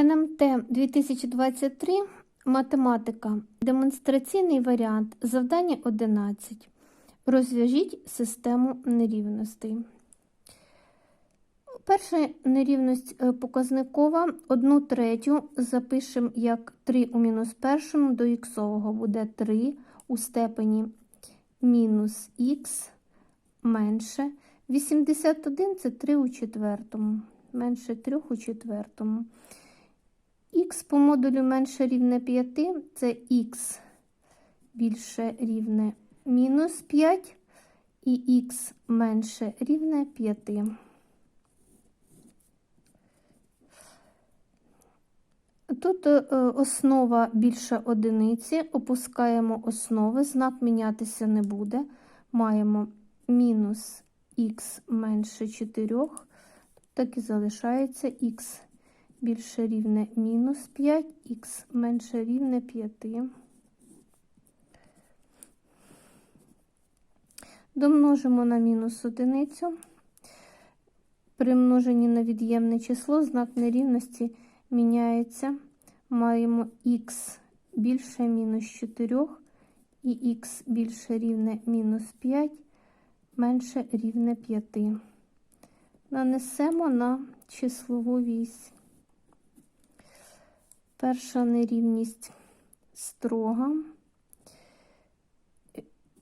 НМТ 2023, математика, демонстраційний варіант, завдання 11. Розв'яжіть систему нерівностей. Перша нерівність е, показникова. Одну третю запишемо як 3 у мінус першому до іксового буде 3 у степені мінус х менше. 81 це 3 у четвертому, менше 3 у четвертому. Х по модулю менше рівне 5 це х більше рівне мінус 5 і х менше рівне 5. Тут е, основа більше одиниці, опускаємо основи, знак мінятися не буде. Маємо мінус х менше 4, так і залишається х більше рівне мінус 5, х менше рівне 5. Домножимо на мінус одиницю. При множенні на від'ємне число знак нерівності міняється. Маємо х більше мінус 4 і х більше рівне мінус 5, менше рівне 5. Нанесемо на числову вісь. Перша нерівність строга.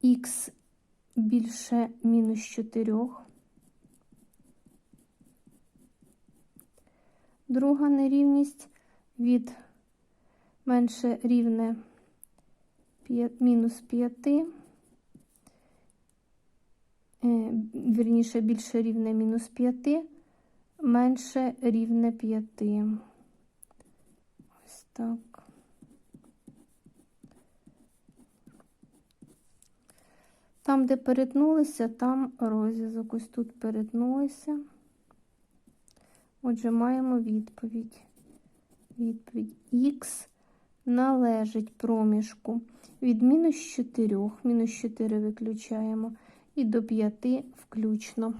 Х більше мінус 4. Друга нерівність від менше рівне мінус 5, е, вірніше більше рівне мінус 5, менше рівне 5. Так. Там, де перетнулися, там розв'язок. Ось тут перетнулися. Отже, маємо відповідь. Відповідь Х належить проміжку від мінус 4, мінус 4 виключаємо, і до 5 включно.